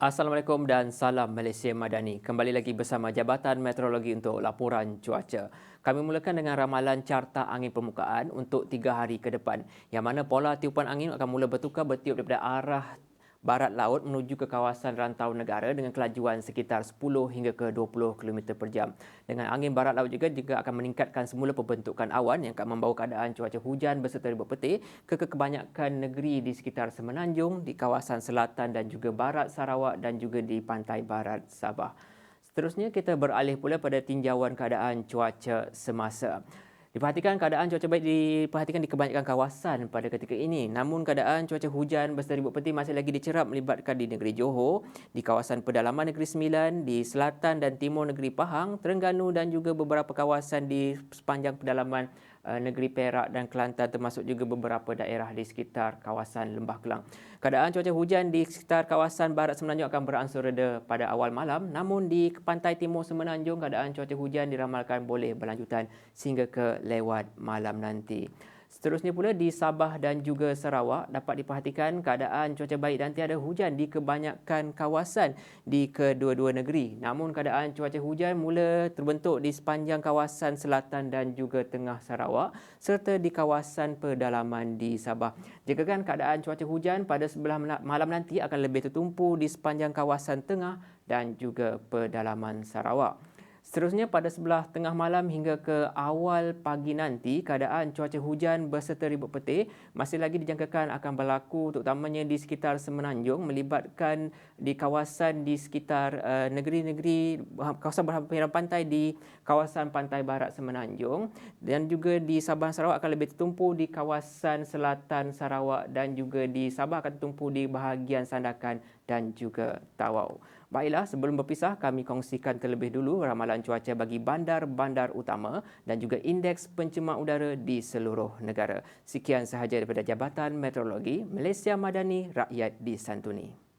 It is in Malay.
Assalamualaikum dan salam Malaysia Madani. Kembali lagi bersama Jabatan Meteorologi untuk laporan cuaca. Kami mulakan dengan ramalan carta angin permukaan untuk tiga hari ke depan. Yang mana pola tiupan angin akan mula bertukar bertiup daripada arah barat laut menuju ke kawasan rantau negara dengan kelajuan sekitar 10 hingga ke 20 km per jam. Dengan angin barat laut juga juga akan meningkatkan semula pembentukan awan yang akan membawa keadaan cuaca hujan berserta ribut petir ke kebanyakan negeri di sekitar Semenanjung, di kawasan selatan dan juga barat Sarawak dan juga di pantai barat Sabah. Seterusnya kita beralih pula pada tinjauan keadaan cuaca semasa. Diperhatikan keadaan cuaca baik diperhatikan di kebanyakan kawasan pada ketika ini. Namun keadaan cuaca hujan berserta ribut petir masih lagi dicerap melibatkan di negeri Johor, di kawasan pedalaman negeri Sembilan, di selatan dan timur negeri Pahang, Terengganu dan juga beberapa kawasan di sepanjang pedalaman negeri Perak dan Kelantan termasuk juga beberapa daerah di sekitar kawasan Lembah Kelang. Keadaan cuaca hujan di sekitar kawasan barat Semenanjung akan beransur reda pada awal malam namun di pantai timur Semenanjung keadaan cuaca hujan diramalkan boleh berlanjutan sehingga ke lewat malam nanti. Seterusnya pula di Sabah dan juga Sarawak dapat diperhatikan keadaan cuaca baik dan tiada hujan di kebanyakan kawasan di kedua-dua negeri. Namun keadaan cuaca hujan mula terbentuk di sepanjang kawasan selatan dan juga tengah Sarawak serta di kawasan pedalaman di Sabah. Jikakan keadaan cuaca hujan pada sebelah malam nanti akan lebih tertumpu di sepanjang kawasan tengah dan juga pedalaman Sarawak. Seterusnya pada sebelah tengah malam hingga ke awal pagi nanti keadaan cuaca hujan berserta ribut petir masih lagi dijangkakan akan berlaku terutamanya di sekitar Semenanjung melibatkan di kawasan di sekitar uh, negeri-negeri kawasan berhampiran pantai di kawasan pantai barat Semenanjung dan juga di Sabah Sarawak akan lebih tertumpu di kawasan selatan Sarawak dan juga di Sabah akan tertumpu di bahagian Sandakan dan juga Tawau. Baiklah, sebelum berpisah, kami kongsikan terlebih dulu ramalan cuaca bagi bandar-bandar utama dan juga indeks pencemar udara di seluruh negara. Sekian sahaja daripada Jabatan Meteorologi Malaysia Madani Rakyat di Santuni.